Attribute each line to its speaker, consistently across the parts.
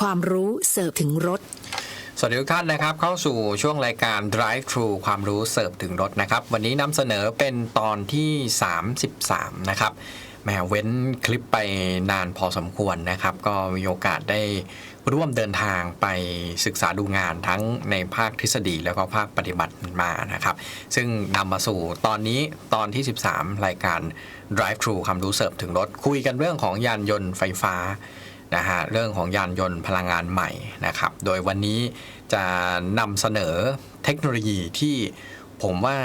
Speaker 1: ความรู้เสิร์ฟถึงรถ
Speaker 2: สวัสดีทุกท่านนะครับ เข้าสู่ช่วงรายการ Drive Thru ความรู้เสิร์ฟถึงรถนะครับ วันนี้นำเสนอเป็นตอนที่ 33 นะครับแหมเว้นคลิปไปนานพอสมควรนะครับ ก็มีโอกาสได้ร่วมเดินทางไปศึกษาดูงานทั้งในภาคทฤษฎีแล้วก็ภาคปฏิบัติมานะครับ ซึ่งนำมาสู่ตอนนี้ตอนที่ 13 รายการ Drive Thru ความรู้เสิร์ฟถึงรถ คุยกันเรื่องของยานยนต์ไฟฟ้า นะฮะเรื่องของยานยนต์พลังงานใหม่นะครับ โดยวันนี้จะนำเสนอเทคโนโลยีที่ผมว่า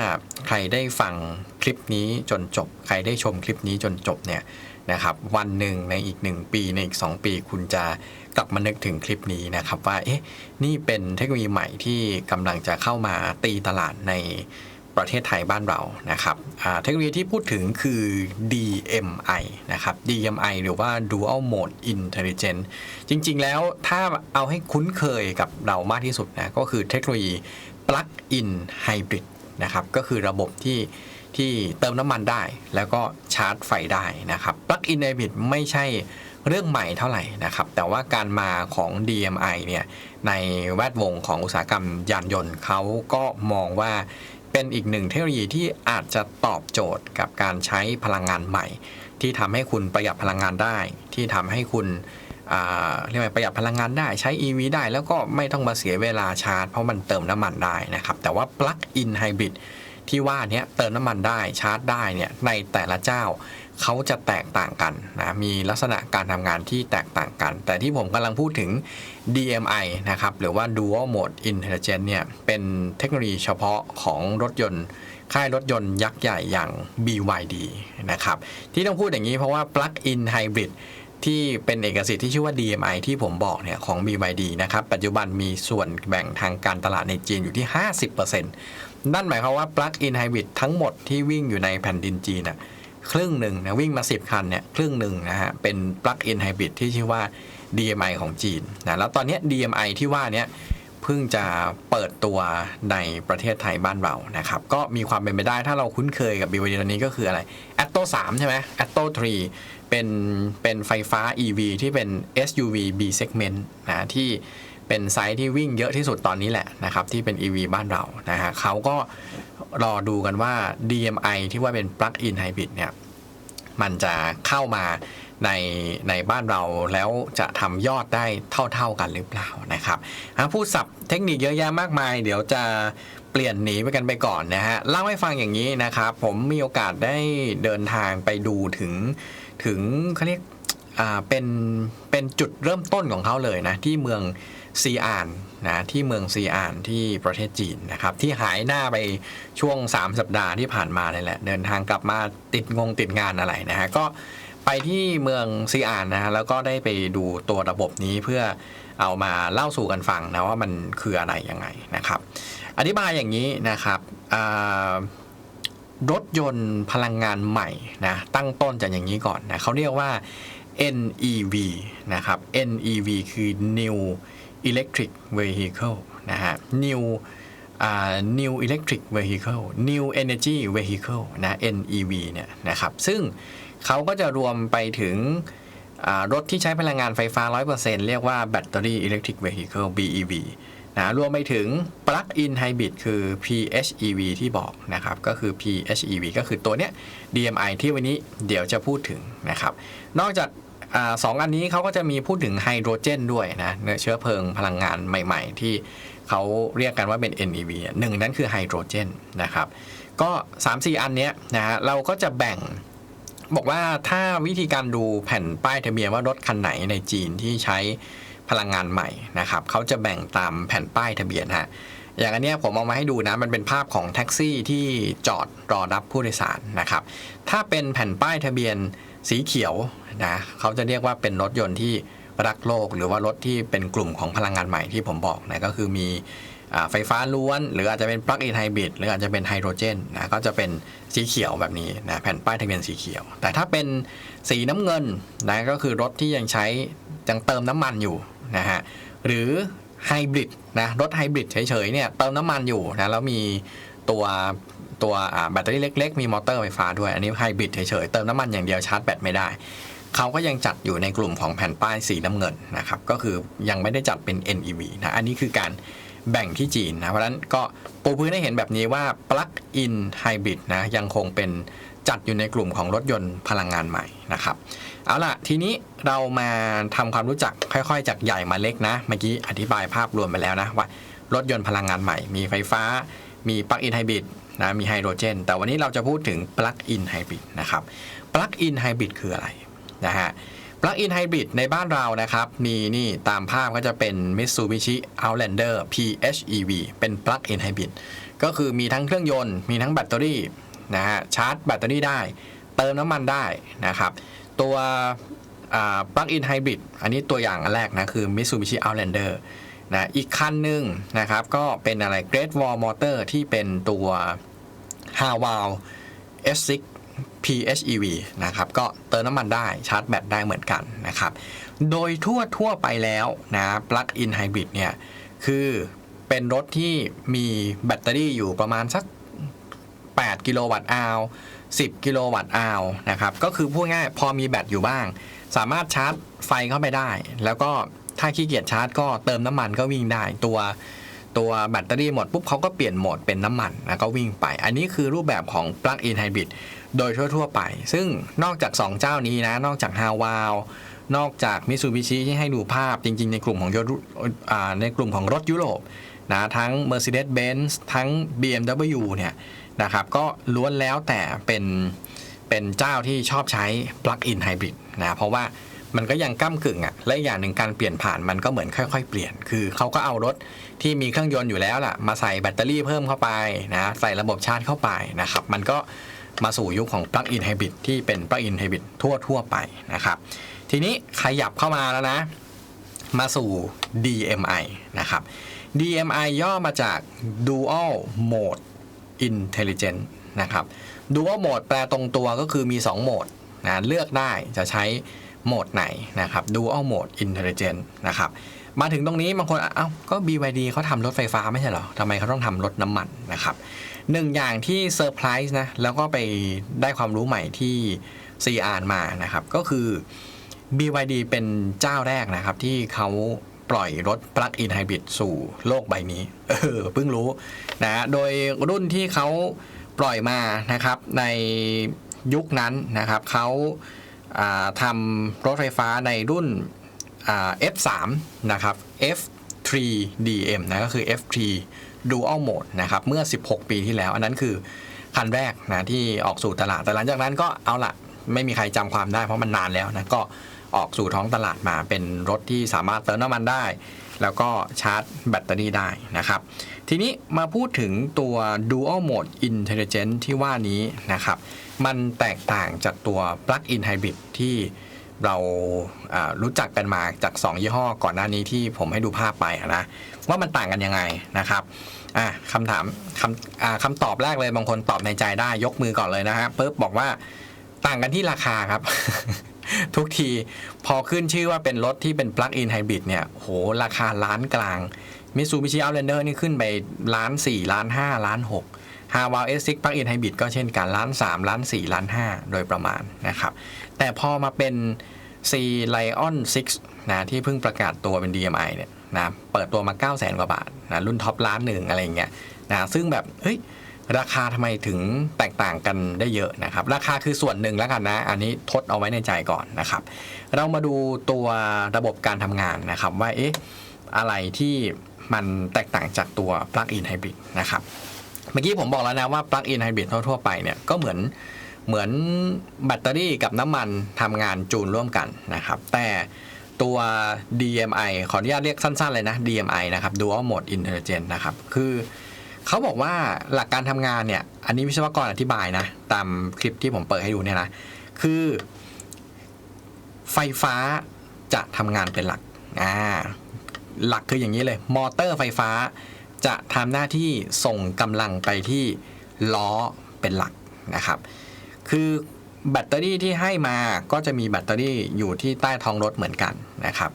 Speaker 2: ใครได้ฟังคลิปนี้จนจบ ใครได้ชมคลิปนี้จนจบเนี่ยนะครับ วันหนึ่งในอีก 1 ปีในอีก 2 ปีคุณจะกลับมานึกถึงคลิปนี้นะครับว่าเอ๊ะนี่เป็นเทคโนโลยีใหม่ที่กำลังจะเข้ามาตีตลาดใน ประเทศไทยบ้านเรานะครับเทคโนโลยีที่พูดถึงคือ DMI นะครับ DMI หรือว่า Dual Mode Intelligence จริง ๆ แล้วถ้าเอาให้คุ้นเคยกับเรามากที่สุดนะก็คือเทคโนโลยี Plug-in Hybrid นะครับก็คือระบบที่ที่เติมน้ำมันได้ แล้วก็ชาร์จไฟได้นะครับ Plug-in Hybrid ไม่ใช่เรื่องใหม่เท่าไหร่นะครับ แต่ว่าการมาของ DMI เนี่ยในแวดวงของอุตสาหกรรมยานยนต์เขาก็มองว่า เป็นอีกหนึ่งเทคโนโลยีที่อาจจะตอบโจทย์กับการใช้พลังงานใหม่ ที่ทำให้คุณประหยัดพลังงานได้ ที่ทำให้คุณเรียกว่าประหยัดพลังงานได้ใช้ EV ได้แล้วก็ไม่ต้องมาเสียเวลาชาร์จ เพราะมันเติมน้ำมันได้นะครับ แต่ว่าปลั๊กอินไฮบริดที่ว่านี้เติมน้ำมันได้ชาร์จได้เนี่ยในแต่ละเจ้า เขาจะแตกต่างกันนะมีลักษณะการทำงานที่แตกต่างกัน แต่ที่ผมกำลังพูดถึง DMI นะครับหรือว่า Dual Mode Intelligence เนี่ยเป็นเทคโนโลยีเฉพาะของรถยนต์ค่ายรถยนต์ยักษ์ใหญ่อย่าง BYD นะครับที่ต้องพูดอย่างนี้เพราะว่า Plug-in Hybrid ที่เป็นเอกสิทธิ์ที่ชื่อว่า DMI ที่ผมบอกเนี่ยของ BYD นะครับปัจจุบันมีส่วนแบ่งทางการตลาดในจีนอยู่ที่ 50%นั่นหมายความว่า Plug-in Hybrid ทั้งหมดที่วิ่งอยู่ในแผ่นดินจีนน่ะ ครึ่งหนึ่งนะวิ่งมา 10 คันเนี่ยครึ่งหนึ่งนะฮะเป็น Plug-in Hybrid ที่ชื่อว่า DMI ของจีนนะแล้วตอนนี้ DMI ที่ว่าเนี้ยเพิ่งจะเปิดตัวในประเทศไทยบ้านเรานะครับ ก็มีความเป็นไปได้ถ้าเราคุ้นเคยกับ BYD ตอนนี้ก็คืออะไร Atto 3 ใช่ไหม Atto 3 เป็นเป็นไฟฟ้า EV ที่เป็น SUV B segment นะที่ เป็นไซส์ที่วิ่งเยอะที่สุดตอนนี้แหละนะครับที่เป็น EV บ้านเรานะฮะเขาก็รอดูกันว่า DMI ที่ว่าเป็น Plug-in Hybrid เนี่ยมันจะเข้ามาในในบ้านเราแล้วจะทำยอดได้เท่า ๆกันหรือเปล่านะครับอะพูดศัพท์เทคนิคเยอะแยะมากมาย เดี๋ยวจะเปลี่ยนหนีไปกันไปก่อนนะฮะเล่าให้ฟังอย่างนี้นะครับผมมีโอกาสได้เดินทางไปดูถึงถึงเขาเรียกอ่าเป็นเป็นจุดเริ่มต้นของเขาเลยนะที่เมือง ซีอานนะที่เมืองซีอานที่ประเทศจีนนะครับที่หายหน้าไปช่วง 3 สัปดาห์ที่ผ่านมาเลยแหละ เดินทางกลับมาติดงงติดงานอะไรนะฮะก็ไปที่เมืองซีอานนะฮะแล้วก็ได้ไปดูตัวระบบนี้เพื่อเอามาเล่าสู่กันฟังนะว่ามันคืออะไรยังไงนะครับ อธิบายอย่างนี้นะครับรถยนต์พลังงานใหม่นะตั้งต้นจากอย่างนี้ก่อนนะเขาเรียกว่า NEV นะครับ NEV คือ New Electric Vehicle นะฮะ New อ่า New Electric Vehicle New Energy Vehicle นะ NEV เนี่ยนะครับซึ่งเขาก็จะรวมไปถึงอ่ารถที่ใช้พลังงานไฟฟ้า 100%เรียกว่า Battery Electric Vehicle BEV นะรวมไปถึง Plug-in Hybrid คือ PHEV ที่บอกนะครับ ก็คือ PHEV ก็คือตัวเนี้ย DMI ที่วันนี้เดี๋ยวจะพูดถึงนะครับ นอกจาก อสองอันนี้เขาก็จะมีพูดถึงไฮโดรเจนด้วยนะเนื้อเชื้อเพลิงพลังงานใหม่ ๆ ที่เขาเรียกกันว่าเป็น NEV หนึ่งนั้นคือไฮโดรเจนนะครับ ก็ 3-4 อันเนี้ยนะฮะเราก็จะแบ่งบอกว่าถ้าวิธีการดูแผ่นป้ายทะเบียนว่ารถคันไหนในจีนที่ใช้พลังงานใหม่นะครับเขาจะแบ่งตามแผ่นป้ายทะเบียนฮะอย่างอันนี้ผมเอามาให้ดูนะ มันเป็นภาพของแท็กซี่ที่จอดรอรับผู้โดยสารนะครับ ถ้าเป็นแผ่นป้ายทะเบียน สีเขียวนะเขาจะเรียกว่าเป็นรถยนต์ที่รักโลก หรือว่ารถที่เป็นกลุ่มของพลังงานใหม่ที่ผมบอกนะก็คือมีอไฟฟ้าล้วน หรืออาจจะเป็นปลั๊กอินไฮบริดหรืออาจจะเป็นไฮโดรเจนนะก็จะเป็นสีเขียวแบบนี้นะแผ่นป้ายทะเบียนสีเขียว แต่ถ้าเป็นสีน้ำเงินนะก็คือรถที่ยังใช้ยังเติมน้ำมันอยู่นะฮะหรือไฮบริดนะรถไฮบริดเฉยๆเนี่ยเติมน้ำมันอยู่นะแล้วมีตัว ตัวแบตเตอรี่เล็ก ๆ มีมอเตอร์ไฟฟ้าด้วย อันนี้ไฮบริดเฉยๆ เติมน้ำมันอย่างเดียวชาร์จแบตไม่ได้ เขาก็ยังจัดอยู่ในกลุ่มของแผ่นป้ายสีน้ำเงินนะครับ ก็คือยังไม่ได้จัดเป็น NEV นะ อันนี้คือการแบ่งที่จีนนะ เพราะฉะนั้นก็ปูพื้นให้เห็นแบบนี้ว่า Plug-in Hybrid นะยังคงเป็นจัดอยู่ในกลุ่มของรถยนต์พลังงานใหม่นะครับ เอาล่ะ ทีนี้เรามาทำความรู้จักค่อยๆ จากใหญ่มาเล็กนะ เมื่อกี้อธิบายภาพรวมไปแล้วนะว่ารถยนต์พลังงานใหม่ มีไฟฟ้า มีปลั๊กอินไฮบริด นะมีไฮโดรเจน แต่วันนี้เราจะพูดถึงปลั๊กอินไฮบริดนะครับปลั๊กอินไฮบริดคืออะไรนะฮะปลั๊กอินไฮบริดในบ้านเรานะครับ มีนี่ตามภาพก็จะเป็น Mitsubishi Outlander PHEV เป็นปลั๊กอินไฮบริดก็คือมีทั้งเครื่องยนต์ มีทั้งแบตเตอรี่นะฮะชาร์จแบตเตอรี่ได้ เติมน้ำมันได้นะครับ ตัวปลั๊กอินไฮบริดอันนี้ตัวอย่างอันแรกนะ คือ Mitsubishi Outlander นะอีกคันหนึ่งนะครับก็เป็นอะไร Great Wall Motor ที่เป็นตัว h a w a l S6 PHEV นะครับก็เติมน้ำมันได้ชาร์จแบตได้เหมือนกันนะครับโดยทั่วทั่วไปแล้วนะปลั๊กอินไฮบริดเนี่ยคือเป็นรถที่มีแบตเตอรี่อยู่ประมาณสัก 8 กิโลวัตต์อาว10 กิโลวัตต์อาวนะครับก็คือพูดง่ายพอมีแบตอยู่บ้าง สามารถชาร์จไฟเข้าไปได้ แล้วก็ ถ้าขี้เกียจชาร์จก็เติมน้ำมันก็วิ่งได้ตัวตัวแบตเตอรี่หมดปุ๊บเขาก็เปลี่ยนโหมดเป็นน้ำมันแล้วก็วิ่งไป อันนี้คือรูปแบบของ Plug-in Hybrid โดยทั่ว ๆ ไป ซึ่งนอกจาก 2 เจ้านี้นะ นอกจากฮาวา l นอกจากมิ t ซูบิชิที่ให้ดูภาพจริง ๆ ในกลุ่มของยศในกลุ่มของรถยุโรปนะทั้ง Mercedes-Benz ทั้ง BMW เนี่ยนะครับก็ล้วนแล้วแต่เป็นเป็นเจ้าที่ชอบใช้ Plug-in Hybrid นะเพราะว่า มันก็ยังก้ากึ่งอะ่ะและอย่างหนึ่งการเปลี่ยนผ่านมันก็เหมือนค่อย ๆ เปลี่ยนคือเขาก็เอารถที่มีเครื่องยนต์อยู่แล้วล่ะ มาใส่แบตเตอรี่เพิ่มเข้าไปนะใส่ระบบชาร์จเข้าไปนะครับมันก็มาสู่ยุคของ Plug-in Hybrid ที่เป็น Plug-in Hybrid ทั่วๆไปนะครับ ทีนี้ขยับเข้ามาแล้วนะ มาสู่ DMI นะครับ DMI ย่อมาจาก Dual Mode Intelligent นะครับ Dual Mode แปลตรงตัวก็คือมี 2 โหมดนะเลือกได้จะใช้ โหมดไหนนะครับ Dual Mode Intelligent นะครับ มาถึงตรงนี้บางคนเอ้าก็ BYD เขาทำรถไฟฟ้าไม่ใช่เหรอทำไมเขาต้องทำรถน้ำมันนะครับหนึ่งอย่างที่เซอร์ไพรส์นะ แล้วก็ไปได้ความรู้ใหม่ที่ซีอานมานะครับ ก็คือ BYD เป็นเจ้าแรกนะครับ ที่เขาปล่อยรถ Plug-in Hybrid สู่โลกใบนี้ เออเพิ่งรู้นะโดยรุ่นที่เขาปล่อยมานะครับในยุคนั้นนะครับเขา ทำรถไฟฟ้าในรุ่น F3 นะครับ F3DM นะก็คือ F3 Dual Mode นะครับเมื่อ 16 ปีที่แล้ว อันนั้นคือคันแรกนะที่ออกสู่ตลาด แต่หลังจากนั้นก็เอาละไม่มีใครจำความได้เพราะมันนานแล้วนะก็ออกสู่ท้องตลาดมาเป็นรถที่สามารถเติมน้ำมันได้ แล้วก็ชาร์จแบตเตอรี่ได้นะครับทีนี้มาพูดถึงตัว Dual Mode Intelligent ที่ว่านี้นะครับ มันแตกต่างจากตัว Plug-in Hybrid ที่เรารู้จักกันมาจาก 2 ยี่ห้อก่อนหน้านี้ที่ผมให้ดูภาพไปนะว่ามันต่างกันยังไงนะครับคำถามคำคำตอบแรกเลยบางคนตอบในใจได้ยกมือก่อนเลยนะฮะปุ๊บบอกว่าต่างกันที่ราคาครับ ทุกทีพอขึ้นชื่อว่าเป็นรถที่เป็น Plug-in Hybrid เนี่ยโหราคาล้านกลาง Mitsubishi Outlander นี่ขึ้นไปล้าน4ล้าน5ล้าน6 h a w a l S6 Plug-in Hybrid ก็เช่นกันล้าน3ล้าน4ล้าน5โดยประมาณนะครับ แต่พอมาเป็น C Lion 6นะที่เพิ่งประกาศตัวเป็น DMI เนี่ยนะเปิดตัวมา9 0 0 0 0 0กว่าบาทนะรุ่นท็อปล้านหนึ่งอะไรเงี้ยนะซึ่งแบบเฮ้ยราคาทำไมถึงแตกต่างกันได้เยอะนะครับ ราคาคือส่วนหนึ่งแล้วกันนะ อันนี้ทดเอาไว้ในใจก่อนนะครับ เรามาดูตัวระบบการทำงานนะครับว่าเอ๊ะอะไรที่ มันแตกต่างจากตัว Plug-in Hybrid นะครับเมื่อกี้ผมบอกแล้วนะว่า Plug-in Hybrid ทั่วๆไปเนี่ยก็เหมือนเหมือนแบตเตอรี่กับน้ำมันทำงานจูนร่วมกันนะครับ แต่ตัว DMI ขออนุญาตเรียกสั้นๆเลยนะ DMI นะครับ Dual Mode Intelligent นะครับ คือเขาบอกว่าหลักการทำงานเนี่ย อันนี้วิศวกรอธิบายนะ ตามคลิปที่ผมเปิดให้ดูเนี่ยนะ คือไฟฟ้าจะทำงานเป็นหลัก อ่า หลักคืออย่างนี้เลย มอเตอร์ไฟฟ้า จะทำหน้าที่ส่งกำลังไปที่ล้อเป็นหลักนะครับ คือแบตเตอรี่ที่ให้มาก็จะมีแบตเตอรี่อยู่ที่ใต้ท้องรถเหมือนกันนะครับ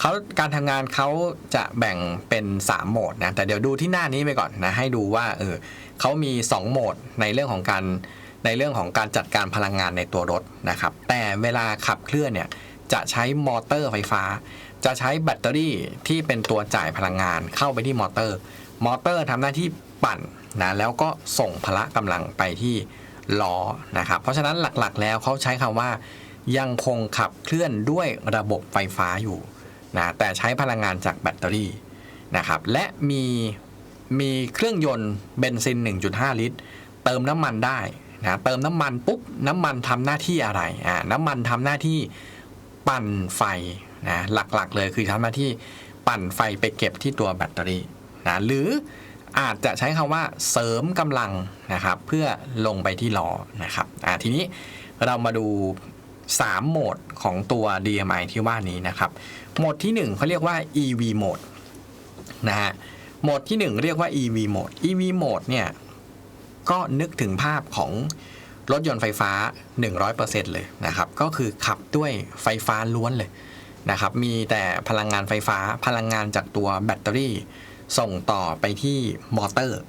Speaker 2: เขาการทำงานเขาจะแบ่งเป็น 3 โหมดนะ แต่เดี๋ยวดูที่หน้านี้ไปก่อนนะ ให้ดูว่าเออเขามี 2 โหมดในเรื่องของการในเรื่องของการจัดการพลังงานในตัวรถนะครับ แต่เวลาขับเคลื่อนเนี่ยจะใช้มอเตอร์ไฟฟ้า จะใช้แบตเตอรี่ที่เป็นตัวจ่ายพลังงานเข้าไปที่มอเตอร์ มอเตอร์ทำหน้าที่ปั่นนะแล้วก็ส่งพละกำลังไปที่ล้อนะครับ เพราะฉะนั้นหลักๆ แล้วเขาใช้คำว่ายังคงขับเคลื่อนด้วยระบบไฟฟ้าอยู่นะแต่ใช้พลังงานจากแบตเตอรี่นะครับและมีมีเครื่องยนต์เบนซิน 1.5 ลิตร เติมน้ำมันได้นะเติมน้ำมันปุ๊บน้ำมันทำหน้าที่อะไรอ่าน้ำมันทำหน้าที่ปั่นไฟ นะหลักๆเลยคือทำหน้าที่ปั่นไฟไปเก็บที่ตัวแบตเตอรี่นะหรืออาจจะใช้คำว่าเสริมกำลังนะครับ เพื่อลงไปที่ล้อนะครับทีนี้เรามาดู 3 โหมดของตัว DMI ที่ว่านี้นะครับ โหมดที่1เขาเรียกว่า EV โหมดนะฮะโหมดที่ 1 เรียกว่า EV โหมด EV โหมดเนี่ยก็นึกถึงภาพของรถยนต์ไฟฟ้า 100%เลยนะครับ ก็คือขับด้วยไฟฟ้าล้วนเลย นะครับมีแต่พลังงานไฟฟ้าพลังงานจากตัวแบตเตอรี่ ส่งต่อไปที่มอเตอร์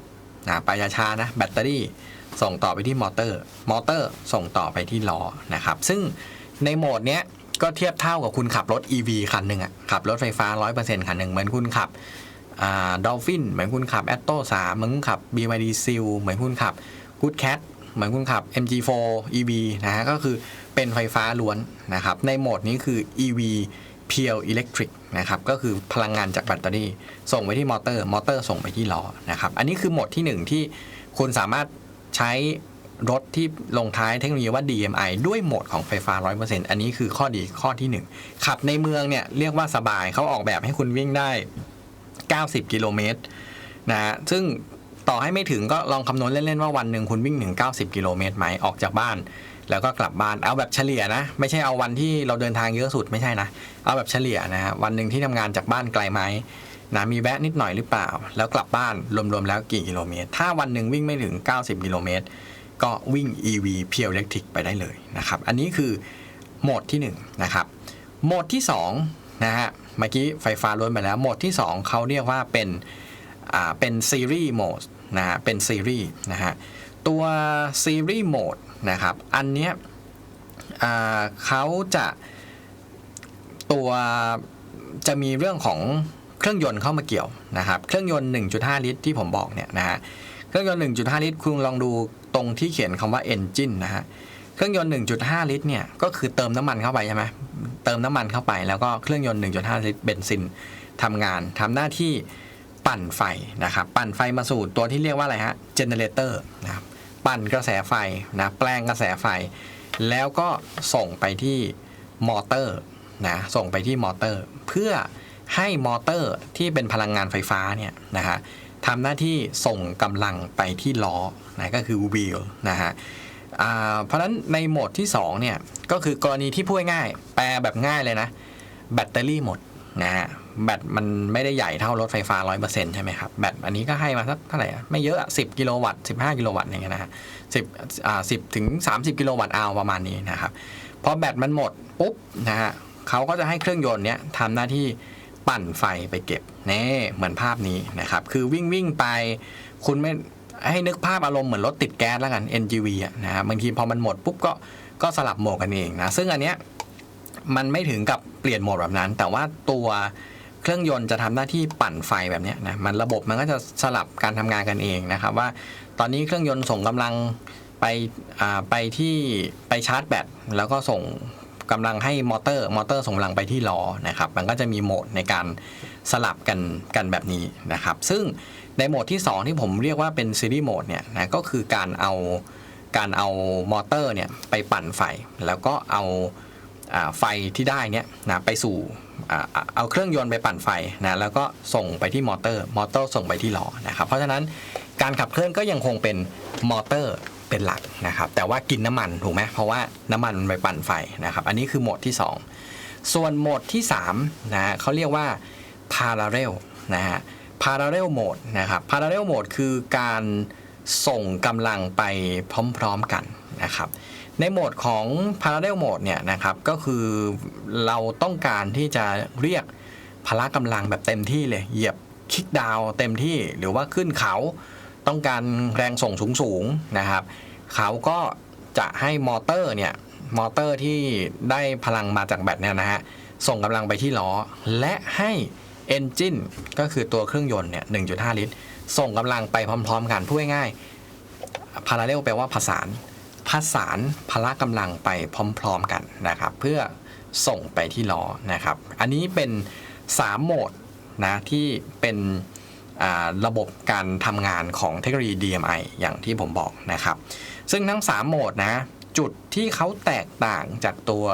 Speaker 2: นะไปช้าๆนะแบตเตอรี่ส่งต่อไปที่มอเตอร์ มอเตอร์ส่งต่อไปที่ล้อนะครับ ซึ่งในโหมดเนี้ยก็เทียบเท่ากับคุณขับรถ EV คันหนึ่งอะขับรถไฟฟ้า 100%คันหนึ่งเหมือนคุณขับดอลฟินเหมือนคุณขับ a t t o 3เหมือนคุณขับ BYD Seal เหมือนคุณขับ Good Cat เหมือนคุณขับ MG4 EV นะฮะก็คือ เป็นไฟฟ้าล้วนนะครับ ในโหมดนี้คือ EV Pure Electric นะครับก็คือพลังงานจากแบตเตอรี่ ส่งไปที่มอเตอร์มอเตอร์ส่งไปที่ล้อนะครับอันนี้คือโหมดที่ 1 ที่คุณสามารถใช้รถที่ลงท้ายเทคโนโลยีว่า DMI ด้วยโหมดของไฟฟ้า 100%อันนี้คือข้อดีข้อที่ 1 ขับในเมืองเนี่ยเรียกว่าสบายเขาออกแบบให้คุณวิ่งได้ 90 กิโลเมตรนะซึ่ง ต่อให้ไม่ถึงก็ลองคำนวณเล่น ๆ ว่าวันหนึ่งคุณวิ่งถึง90 กิโลเมตรไหมออกจากบ้าน แล้วก็กลับบ้านเอาแบบเฉลี่ยนะ ไม่ใช่เอาวันที่เราเดินทางเยอะสุดไม่ใช่นะ เอาแบบเฉลี่ยนะฮะวันหนึ่งที่ทำงานจากบ้านไกลไหมนะมีแวะนิดหน่อยหรือเปล่า แล้วกลับบ้านรวมๆแล้วกี่กิโลเมตร ถ้าวันหนึ่งวิ่งไม่ถึง 90 กิโลเมตร ก็วิ่ง EV Pure Electric ไปได้เลยนะครับ อันนี้คือโหมดที่1นะครับ โหมดที่2นะฮะ เมื่อกี้ไฟฟ้าล้วนไปแล้ว โหมดที่ 2 เขาเรียกว่าเป็น เป็นซีรีส์โหมดนะฮะเป็นซีรีส์นะฮะตัวซีรีส์โหมดนะครับอันเนี้ยเขาจะตัวจะมีเรื่องของเครื่องยนต์เข้ามาเกี่ยวนะครับเครื่องยนต์ 1.5 ลิตรที่ผมบอกเนี่ยนะฮะเครื่องยนต์ 1.5 ลิตรคุณลองดูตรงที่เขียนคำว่า engine นะฮะเครื่องยนต์ 1.5 ลิตรเนี่ยก็คือเติมน้ำมันเข้าไปใช่ไหมเติมน้ำมันเข้าไปแล้วก็เครื่องยนต์ 1.5 ลิตรเบนซินทำงานทำหน้าที่ ปั่นไฟนะครับ ปั่นไฟมาสู่ตัวที่เรียกว่าอะไรฮะเจเนเรเตอร์นะครับปั่นกระแสไฟนะแปลงกระแสไฟ แล้วก็ส่งไปที่มอเตอร์นะส่งไปที่มอเตอร์ เพื่อให้มอเตอร์ที่เป็นพลังงานไฟฟ้าเนี่ยนะฮะทำหน้าที่ส่งกำลังไปที่ล้อนะก็คือ wheel นะฮะเพราะฉะนั้นในโหมดที่2เนี่ยก็คือกรณีที่พูดง่ายแปลแบบง่ายเลยนะ แบตเตอรี่หมดนะฮะ แบตมันไม่ได้ใหญ่เท่ารถไฟฟ้า 100%ใช่ไหมครับ แบตอันนี้ก็ให้มาสักเท่าไหร่ไม่เยอะอะ10กิโลวัตต์15กิโลวัตต์อย่างเงี้ยนะฮะ10อ่า10ถึง30กิโลวัตต์เอาประมาณนี้นะครับพอแบตมันหมดปุ๊บนะฮะเขาก็จะให้เครื่องยนต์เนี้ยทำหน้าที่ปั่นไฟไปเก็บนี่เหมือนภาพนี้นะครับ คือวิ่งวิ่งไป คุณไม่ให้นึกภาพอารมณ์เหมือนรถติดแก๊สแล้วกัน NGV อะนะครับบางทีพอมันหมดปุ๊บก็ก็สลับโหมดกันเองนะ ซึ่งอันเนี้ยมันไม่ถึงกับเปลี่ยนโหมดแบบนั้น แต่ว่าตัว เครื่องยนต์จะทำหน้าที่ปั่นไฟแบบนี้นะมันระบบมันก็จะสลับการทำงานกันเองนะครับว่าตอนนี้เครื่องยนต์ส่งกำลังไปไปที่ไปชาร์จแบตแล้วก็ส่งกำลังให้มอเตอร์มอเตอร์ส่งกำลังไปที่ล้อนะครับมันก็จะมีโหมดในการสลับกันกันแบบนี้นะครับ ซึ่งในโหมดที่ 2 ที่ผมเรียกว่าเป็นซีรีส์โหมดเนี่ยนะก็คือการเอาการเอามอเตอร์เนี่ยไปปั่นไฟ แล้วก็เอาไฟที่ได้เนี่ยนะไปสู่ เอาเครื่องยนต์ไปปั่นไฟนะแล้วก็ส่งไปที่มอเตอร์ มอเตอร์ส่งไปที่ล้อนะครับ เพราะฉะนั้นการขับเคลื่อนก็ยังคงเป็นมอเตอร์เป็นหลักนะครับ แต่ว่ากินน้ำมันถูกไหมเพราะว่าน้ำมันมันไปปั่นไฟนะครับ อันนี้คือโหมดที่ 2 ส่วนโหมดที่3นะฮะเขาเรียกว่า parallel นะฮะ parallel mode นะครับ parallel mode คือการส่งกำลังไปพร้อมๆกันนะครับ ในโหมดของ parallel mode เนี่ยนะครับ ก็คือเราต้องการที่จะเรียกพละกำลังแบบเต็มที่เลย เหยียบคิกดาวน์เต็มที่หรือว่าขึ้นเขาต้องการแรงส่งสูงๆนะครับ เขาก็จะให้มอเตอร์เนี่ยมอเตอร์ที่ได้พลังมาจากแบตเนี่ยนะฮะส่งกำลังไปที่ล้อ และให้เอนจินก็คือตัวเครื่องยนต์เนี่ย 1.5 ลิตร ส่งกำลังไปพร้อม ๆ กันพูดง่ายๆพาราเรลแปลว่าผสาน ผสานพละกำลังไปพร้อมๆกันนะครับ เพื่อส่งไปที่ล้อนะครับ อันนี้เป็น 3 โหมดนะที่เป็นระบบการทำงานของเทคโนโลยี DMI อย่างที่ผมบอกนะครับ ซึ่งทั้ง 3 โหมดนะ จุดที่เขาแตกต่างจากตัว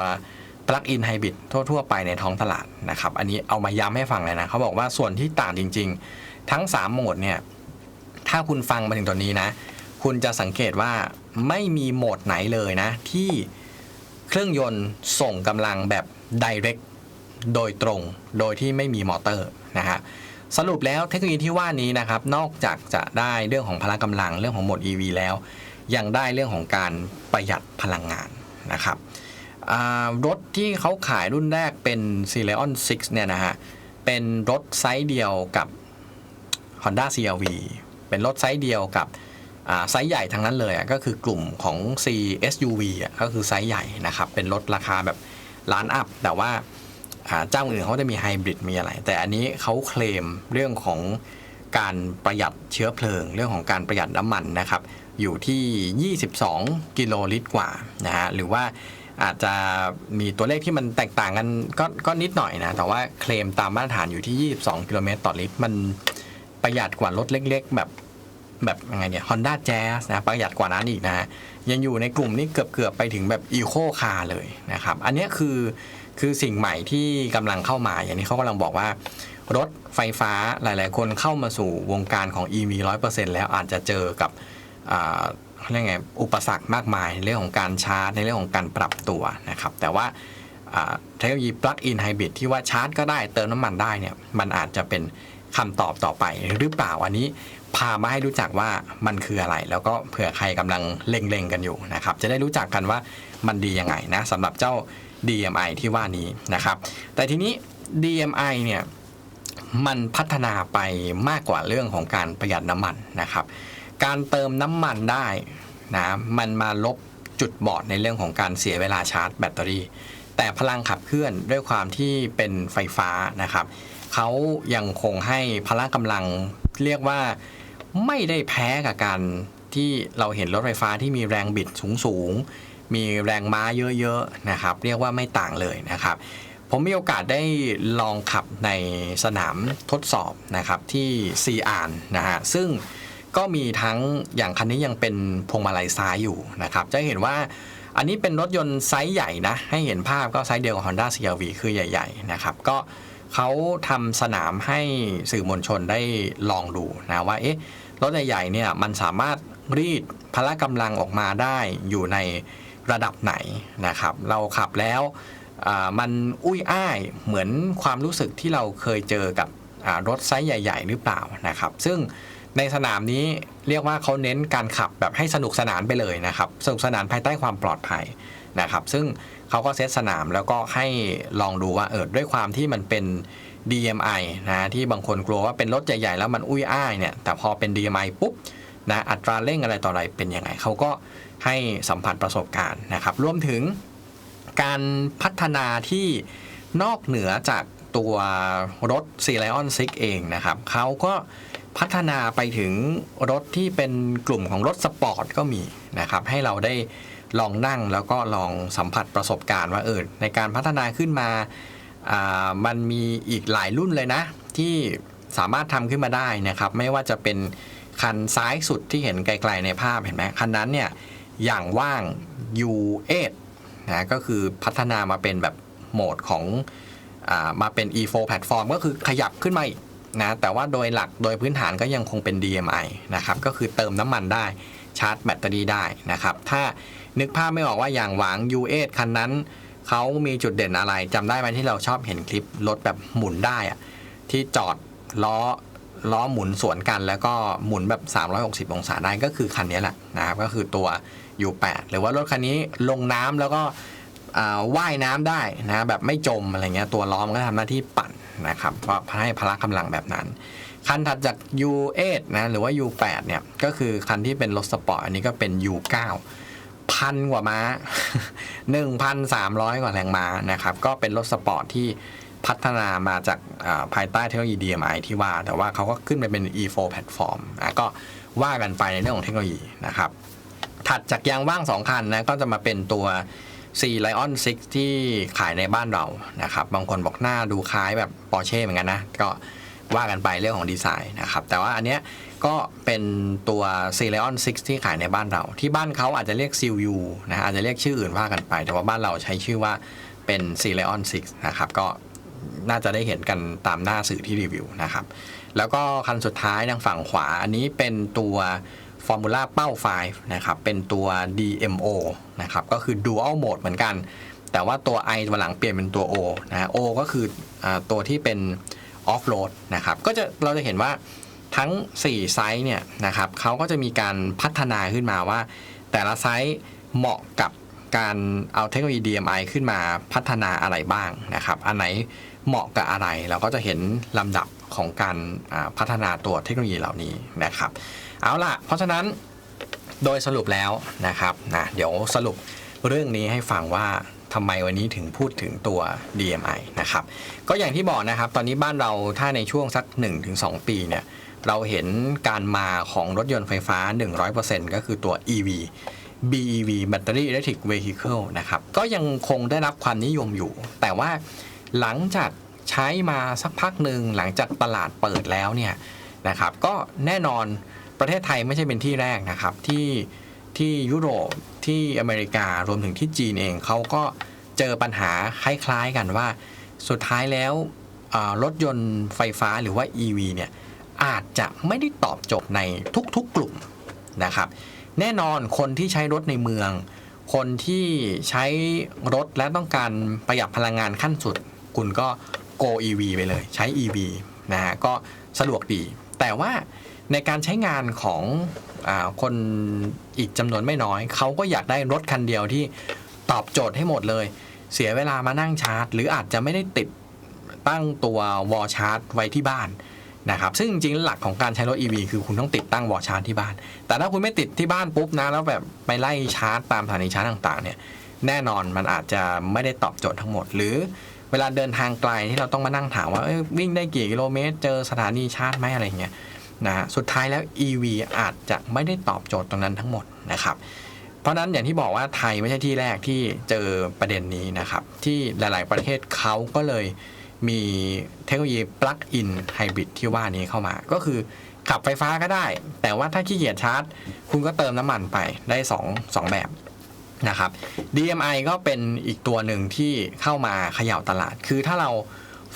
Speaker 2: Plug-in Hybrid ทั่ว ๆ ไปในท้องตลาดนะครับ อันนี้เอามาย้ำให้ฟังเลยนะ เขาบอกว่าส่วนที่ต่างจริง ๆ ทั้ง 3 โหมดเนี่ย ถ้าคุณฟังมาถึงตอนนี้นะ คุณจะสังเกตว่า ไม่มีโหมดไหนเลยนะ ที่เครื่องยนต์ส่งกำลังแบบ direct โดยตรง โดยที่ไม่มีมอเตอร์นะฮะสรุปแล้วเทคโนโลยีที่ว่านี้นะครับ นอกจากจะได้เรื่องของพละกำลังเรื่องของโหมด EV แล้ว ยังได้เรื่องของการประหยัดพลังงานนะครับรถที่เขาขายรุ่นแรกเป็น c e l e o n 6 เนี่ยนะฮะ เป็นรถไซส์เดียวกับ Honda CRV เป็นรถไซส์เดียวกับ ไซส์ใหญ่ทั้งนั้นเลยก็คือกลุ่มของ CSUV ก็คือไซส์ใหญ่นะครับเป็นรถราคาแบบล้านอัพ แต่ว่าอ่าเจ้าอื่นเขาจะมีไฮบริดมีอะไร แต่อันนี้เขาเคลมเรื่องของการประหยัดเชื้อเพลิง เรื่องของการประหยัดน้ำมันนะครับอยู่ที่ 22 กิโลลิตรกว่านะฮะหรือว่าอาจจะมีตัวเลขที่มันแตกต่างกันก็ก็นิดหน่อยนะ แต่ว่าเคลมตามมาตรฐานอยู่ที่ 22 กิโลเมตรต่อลิตร มันประหยัดกว่ารถเล็ก ๆ แบบ แบบยังไงเนี่ย Honda Jazz นะประหยัดกว่านั้นอีกนะฮะยังอยู่ในกลุ่มนี้เกือบเกือบๆไปถึงแบบ Eco Car เลยนะครับ อันนี้คือคือสิ่งใหม่ที่กำลังเข้ามาอย่างนี้เขากำลังบอกว่า รถไฟฟ้าหลาย ๆ คนเข้ามาสู่วงการของ EV 100%แล้วอาจจะเจอกับอ่าเรียกไงอุปสรรคมากมายในเรื่องของการชาร์จ ในเรื่องของการปรับตัวนะครับ แต่ว่าเทคโนโลยี plug-in hybrid ที่ว่าชาร์จก็ได้เติมน้ำมันได้เนี่ยมันอาจจะเป็น คำตอบต่อไปหรือเปล่าอันนี้พามาให้รู้จักว่ามันคืออะไร แล้วก็เผื่อใครกำลังเล็งๆกันอยู่นะครับ จะได้รู้จักกันว่ามันดียังไงนะสำหรับเจ้า DMI ที่ว่านี้นะครับ แต่ทีนี้ DMI เนี่ยมันพัฒนาไปมากกว่าเรื่องของการประหยัดน้ำมันนะครับ การเติมน้ำมันได้นะมันมาลบจุดบอดในเรื่องของการเสียเวลาชาร์จแบตเตอรี่ แต่พลังขับเคลื่อนด้วยความที่เป็นไฟฟ้านะครับ เขายังคงให้พละกำลังเรียกว่าไม่ได้แพ้กับการที่เราเห็นรถไฟฟ้าที่มีแรงบิดสูงๆ มีแรงม้าเยอะๆนะครับ เรียกว่าไม่ต่างเลยนะครับ ผมมีโอกาสได้ลองขับในสนามทดสอบนะครับที่ซีอานนะฮะซึ่งก็มีทั้งอย่างคันนี้ยังเป็นพวงมาลัยซ้ายอยู่นะครับ จะเห็นว่าอันนี้เป็นรถยนต์ไซส์ใหญ่นะ ให้เห็นภาพก็ไซส์เดียวกับ Honda CRV คือใหญ่ ๆ นะครับ ก็ เขาทำสนามให้สื่อมวลชนได้ลองดูนะว่าเอ๊ะรถใหญ่ๆเนี่ยมันสามารถรีดพละกำลังออกมาได้อยู่ในระดับไหนนะครับ เราขับแล้วมันอุ้ยอ้ายเหมือนความรู้สึกที่เราเคยเจอกับรถไซส์ใหญ่ ๆ หรือเปล่านะครับ ซึ่งในสนามนี้เรียกว่าเขาเน้นการขับแบบให้สนุกสนานไปเลยนะครับ สนุกสนานภายใต้ความปลอดภัยนะครับ ซึ่ง เขาก็เซตสนามแล้วก็ให้ลองดูว่าเออด้วยความที่มันเป็น DMI นะที่บางคนกลัวว่าเป็นรถใหญ่ๆแล้วมันอุ้ยอ้ายเนี่ยแต่พอเป็น DMI ปุ๊บนะอัตราเร่งอะไรต่ออะไรเป็นยังไงเขาก็ให้สัมผัสประสบการณ์นะครับ รวมถึงการพัฒนาที่นอกเหนือจากตัวรถ c l i o n 6 เองนะครับเขาก็พัฒนาไปถึงรถที่เป็นกลุ่มของรถสปอร์ตก็มีนะครับ ให้เราได้ ลองนั่งแล้วก็ลองสัมผัสประสบการณ์ว่าเออในการพัฒนาขึ้นมามันมีอีกหลายรุ่นเลยนะ ที่สามารถทำขึ้นมาได้นะครับ ไม่ว่าจะเป็นคันซ้ายสุดที่เห็นไกลๆในภาพเห็นไหมคันนั้นเนี่ยอย่างว่าง U8 นะก็คือพัฒนามาเป็นแบบโหมดของอามาเป็น E4 แพลตฟอร์มก็คือขยับขึ้นมาอีกนะแต่ว่าโดยหลักโดยพื้นฐานก็ยังคงเป็น DMI นะครับก็คือเติมน้ำมันได้ชาร์จแบตเตอรี่ได้นะครับ ถ้า นึกภาพไม่ออกว่าอย่างหวาง U8 คันนั้นเขามีจุดเด่นอะไรจำได้ไหมที่เราชอบเห็นคลิปรถแบบหมุนได้อะที่จอดล้อล้อหมุนสวนกันแล้วก็หมุนแบบ 360 องศาได้ก็คือคันนี้แหละนะครับก็คือตัว U8 หรือว่ารถคันนี้ลงน้ำแล้วก็ว่ายน้ำได้นะแบบไม่จมอะไรเงี้ยตัวล้อมันก็ทำหน้าที่ปั่นนะครับเพราะให้พละกำลังแบบนั้น คันถัดจาก U8 นะหรือว่า U8 เนี่ยก็คือคันที่เป็นรถสปอร์ตอันนี้ก็เป็น U9 พันกว่าม้า 1,300 กว่าแรงม้านะครับ ก็เป็นรถสปอร์ตที่พัฒนามาจากภายใต้เทคโนโลยี DMI ที่ว่า แต่ว่าเขาก็ขึ้นไปเป็น E4 แพลตฟอร์มก็ว่ากันไปในเรื่องของเทคโนโลยีนะครับ ถัดจากยางว่าง 2 คันนะก็จะมาเป็นตัว C Lion 6 ที่ขายในบ้านเรานะครับ บางคนบอกหน้าดูคล้ายแบบปอร์เช่เหมือนกันนะ ก็ ว่ากันไปเรื่องของดีไซน์นะครับ แต่ว่าอันเนี้ยก็เป็นตัว C Lion 6ที่ขายในบ้านเรา ที่บ้านเขาอาจจะเรียก c u นะอาจจะเรียกชื่ออื่นว่ากันไป แต่ว่าบ้านเราใช้ชื่อว่าเป็น C Lion 6นะครับก็น่าจะได้เห็นกันตามหน้าสื่อที่รีวิวนะครับ แล้วก็คันสุดท้ายทางฝั่งขวา อันนี้เป็นตัว Formula เป้า5นะครับเป็นตัว DMO นะครับก็คือ Dual Mode เหมือนกัน แต่ว่าตัว I วันหลังเปลี่ยนเป็นตัว O นะ O ก็คืออตัวที่เป็น Off Road นะครับก็จะเราจะเห็นว่าทั้ง 4 ไซส์เนี่ยนะครับเขาก็จะมีการพัฒนาขึ้นมาว่า แต่ละไซส์เหมาะกับการเอาเทคโนโลยี DMI ขึ้นมาพัฒนาอะไรบ้างนะครับอันไหนเหมาะกับอะไร เราก็จะเห็นลำดับของการพัฒนาตัวเทคโนโลยีเหล่านี้นะครับ เอาล่ะ เพราะฉะนั้นโดยสรุปแล้วนะครับนะเดี๋ยวสรุปเรื่องนี้ให้ฟังว่า ทำไมวันนี้ถึงพูดถึงตัว DMI นะครับ ก็อย่างที่บอกนะครับ ตอนนี้บ้านเราถ้าในช่วงสัก 1-2 ปีเนี่ย เราเห็นการมาของรถยนต์ไฟฟ้า 100%ก็คือตัว EV BEV Battery Electric Vehicle นะครับ ก็ยังคงได้รับความนิยมอยู่ แต่ว่าหลังจากใช้มาสักพักหนึ่งหลังจากตลาดเปิดแล้วเนี่ยนะครับ ก็แน่นอนประเทศไทยไม่ใช่เป็นที่แรกนะครับที่ ที่ยุโรปที่อเมริการวมถึงที่จีนเองเขาก็เจอปัญหาคล้ายๆกันว่า สุดท้ายแล้วรถยนต์ไฟฟ้าหรือว่า EV เนี่ยอาจจะไม่ได้ตอบโจทย์ในทุกๆกลุ่มนะครับ แน่นอนคนที่ใช้รถในเมือง คนที่ใช้รถและต้องการประหยัดพลังงานขั้นสุด คุณก็ go EV ไปเลยใช้ EV นะฮะก็สะดวกดี แต่ว่า ในการใช้งานของอคนอีกจำนวนไม่น้อย เขาก็อยากได้รถคันเดียวที่ตอบโจทย์ให้หมดเลย เสียเวลามานั่งชาร์จ หรืออาจจะไม่ได้ติดตั้งตัววอลชาร์จไว้ที่บ้านนะครับซึ่งจริงๆหลักของการใช้รถ EV คือคุณต้องติดตั้งวอลชาร์จที่บ้าน แต่ถ้าคุณไม่ติดที่บ้านปุ๊บนะแล้วแบบไปไล่ชาร์จตามสถานีชาร์จต่างๆเนี่ยแน่นอนมันอาจจะไม่ได้ตอบโจทย์ทั้งหมด หรือเวลาเดินทางไกลที่เราต้องมานั่งถามว่าวิ่งได้กี่กิโลเมตร เจอสถานีชาร์จไหมอะไรเงี้ย นะฮะสุดท้ายแล้ว EV อาจจะไม่ได้ตอบโจทย์ตรงนั้นทั้งหมดนะครับ เพราะนั้นอย่างที่บอกว่าไทยไม่ใช่ที่แรกที่เจอประเด็นนี้นะครับ ที่หลาย ๆ ประเทศเขาก็เลยมีเทคโนโลยี plug-in hybrid ที่ว่านี้เข้ามา ก็คือขับไฟฟ้าก็ได้ แต่ว่าถ้าขี้เกียจชาร์จ คุณก็เติมน้ำมันไปได้2งแบบนะครับ DMI ก็เป็นอีกตัวหนึ่งที่เข้ามาเขย่าตลาด คือถ้าเรา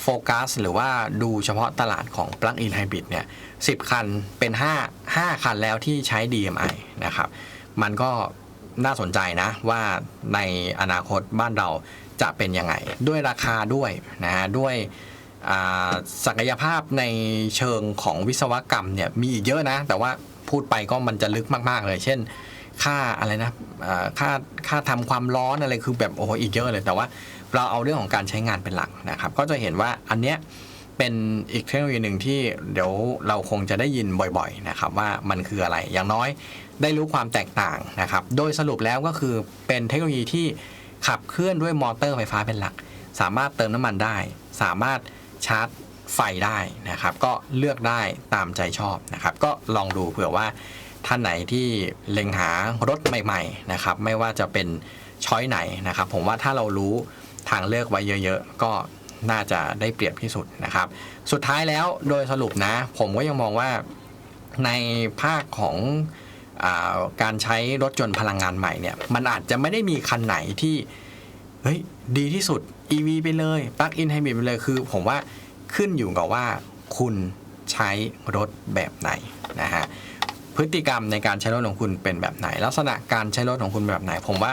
Speaker 2: โฟกัสหรือว่าดูเฉพาะตลาดของ plug-in hybrid เนี่ย10 คันเป็น 5 5 คันแล้วที่ใช้ DMI นะครับ มันก็น่าสนใจนะว่าในอนาคตบ้านเราจะเป็นยังไง ด้วยราคาด้วยนะฮะด้วยศักยภาพในเชิงของวิศวกรรมเนี่ยมีอีกเยอะนะ แต่ว่าพูดไปก็มันจะลึกมาก ๆ เลย เช่น ค่าอะไรนะค่าค่าทำความร้อนอะไรคือแบบโอ้โหอีกเยอะเลยแต่ว่า เราเอาเรื่องของการใช้งานเป็นหลักนะครับ ก็จะเห็นว่าอันเนี้ยเป็นอีกเทคโนโลยีหนึ่งที่เดี๋ยวเราคงจะได้ยินบ่อยๆนะครับว่ามันคืออะไรอย่างน้อยได้รู้ความแตกต่างนะครับ โดยสรุปแล้วก็คือเป็นเทคโนโลยีที่ขับเคลื่อนด้วยมอเตอร์ไฟฟ้าเป็นหลัก สามารถเติมน้ำมันได้ สามารถชาร์จไฟได้นะครับ ก็เลือกได้ตามใจชอบนะครับ ก็ลองดูเผื่อว่าท่านไหนที่เล็งหารถใหม่ ๆนะครับ ไม่ว่าจะเป็นช้อยไหนนะครับ ผมว่าถ้าเรารู้ ทางเลือกไว้เยอะ ๆ ก็น่าจะได้เปรียบที่สุดนะครับ สุดท้ายแล้วโดยสรุปนะ ผมก็ยังมองว่าในภาคของอาการใช้รถยนต์พลังงานใหม่เนี่ย มันอาจจะไม่ได้มีคันไหนที่เฮ้ยดีที่สุด EV ไปเลย Plug-in Hybrid ไปเลยคือ ผมว่าขึ้นอยู่กับว่าคุณใช้รถแบบไหนนะฮะพฤติกรรมในการใช้รถของคุณเป็นแบบไหน ลักษณะการใช้รถของคุณแบบไหน ผมว่า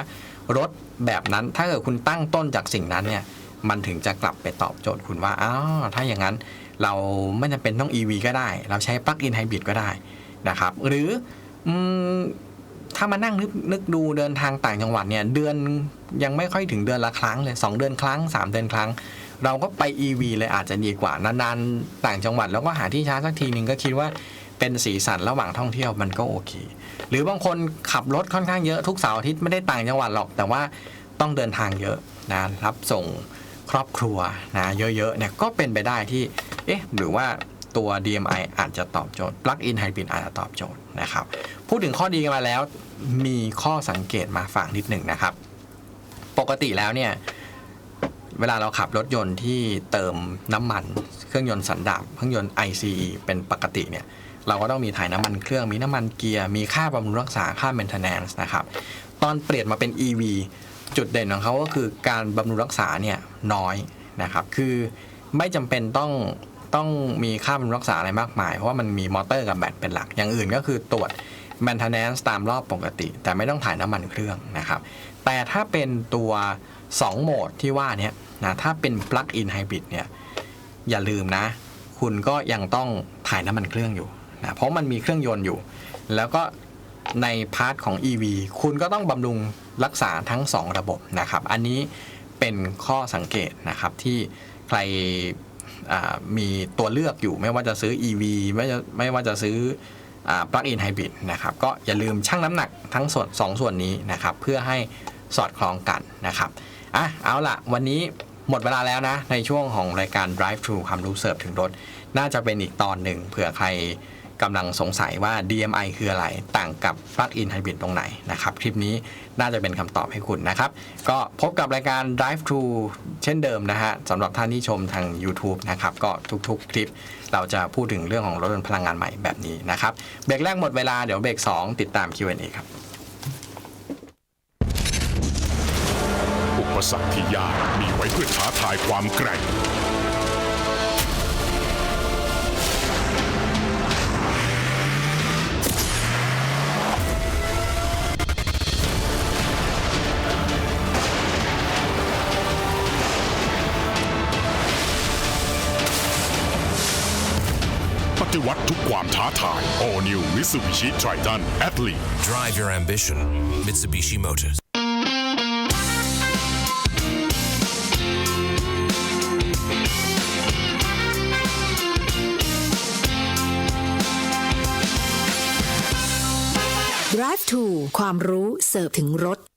Speaker 2: รถแบบนั้น ถ้าเกิดคุณตั้งต้นจากสิ่งนั้นเนี่ย มันถึงจะกลับไปตอบโจทย์คุณว่าอ้าวถ้าอย่างนั้นเราไม่จำเป็นต้อง EV ก็ได้ เราใช้ Plug-in Hybrid ก็ได้นะครับ หรืออถ้ามานั่งนึกนึกดูเดินทางต่างจังหวัดเนี่ย เดือนยังไม่ค่อยถึงเดือนละครั้งเลย 2 เดือนครั้ง 3 เดือนครั้ง เราก็ไป EV เลยอาจจะดีกว่านานๆต่างจังหวัด แล้วก็หาที่ชาร์จสักทีนึงก็คิดว่า เป็นสีสันระหว่างท่องเที่ยวมันก็โอเค หรือบางคนขับรถค่อนข้างเยอะทุกเสาร์อาทิตย์ไม่ได้ต่างจังหวัดหรอก แต่ว่าต้องเดินทางเยอะนะรับส่งครอบครัวนะเยอะๆเนี่ยก็เป็นไปได้ที่เอ๊ะหรือว่าตัว DMI อาจจะตอบโจทย์ Plug-in Hybrid อาจจะตอบโจทย์นะครับ พูดถึงข้อดีกันมาแล้ว มีข้อสังเกตมาฝากนิดหนึ่งนะครับ ปกติแล้วเนี่ย เวลาเราขับรถยนต์ที่เติมน้ำมัน เครื่องยนต์สันดาปเครื่องยนต์ ICE เป็นปกติเนี่ย เราก็ต้องมีถ่ายน้ำมันเครื่อง มีน้ำมันเกียร์ มีค่าบำรุงรักษา ค่า maintenance นะครับ ตอนเปลี่ยนมาเป็น EV จุดเด่นของเขาก็คือการบำรุงรักษาเนี่ยน้อยนะครับ คือไม่จำเป็นต้องต้องมีค่าบำรุงรักษาอะไรมากมาย เพราะว่ามันมีมอเตอร์กับแบตเป็นหลัก อย่างอื่นก็คือตรวจ maintenance ตามรอบปกติ แต่ไม่ต้องถ่ายน้ำมันเครื่องนะครับ แต่ถ้าเป็นตัว 2 โหมดที่ว่านี้นะถ้าเป็น plug-in hybrid เนี่ยอย่าลืมนะ คุณก็ยังต้องถ่ายน้ำมันเครื่องอยู่ นะเพราะมันมีเครื่องยนต์อยู่ แล้วก็ในพาร์ทของ EV คุณก็ต้องบำรุงรักษาทั้ง 2 ระบบนะครับ อันนี้เป็นข้อสังเกตนะครับที่ใครมีตัวเลือกอยู่ไม่ว่าจะซื้อ EV ไม่ว่าจะไม่ว่าจะซื้ออ plug-in hybrid นะครับก็อย่าลืมชั่งน้ำหนักทั้งส่วนสองส่วนนี้นะครับ เพื่อให้สอดคล้องกันนะครับอะเอาละวันนี้หมดเวลาแล้วนะ ในช่วงของรายการ drive thru ความรู้เสิร์ฟถึงรถ น่าจะเป็นอีกตอนหนึ่งเผื่อใคร กำลังสงสัยว่า DMI คืออะไร ต่างกับ plug-in hybrid ตรงไหนนะครับ คลิปนี้น่าจะเป็นคำตอบให้คุณนะครับ ก็พบกับรายการ drive thru เช่นเดิมนะฮะสำหรับท่านที่ชมทาง YouTube นะครับ ก็ทุกๆ คลิปเราจะพูดถึงเรื่องของรถยนต์พลังงานใหม่แบบนี้นะครับ เบรกแรกหมดเวลาเดี๋ยวเบรก2 ติดตาม Q&A ครับ
Speaker 3: อุปสรรคที่ยากมีไว้เพื่อท้าทายความแกร่ง วัติทุกความท้าทาย All New Mitsubishi Triton Athlete
Speaker 4: Drive your ambition. Mitsubishi Motors.
Speaker 1: Drive to ความรู้เสิร์ฟถึงรถ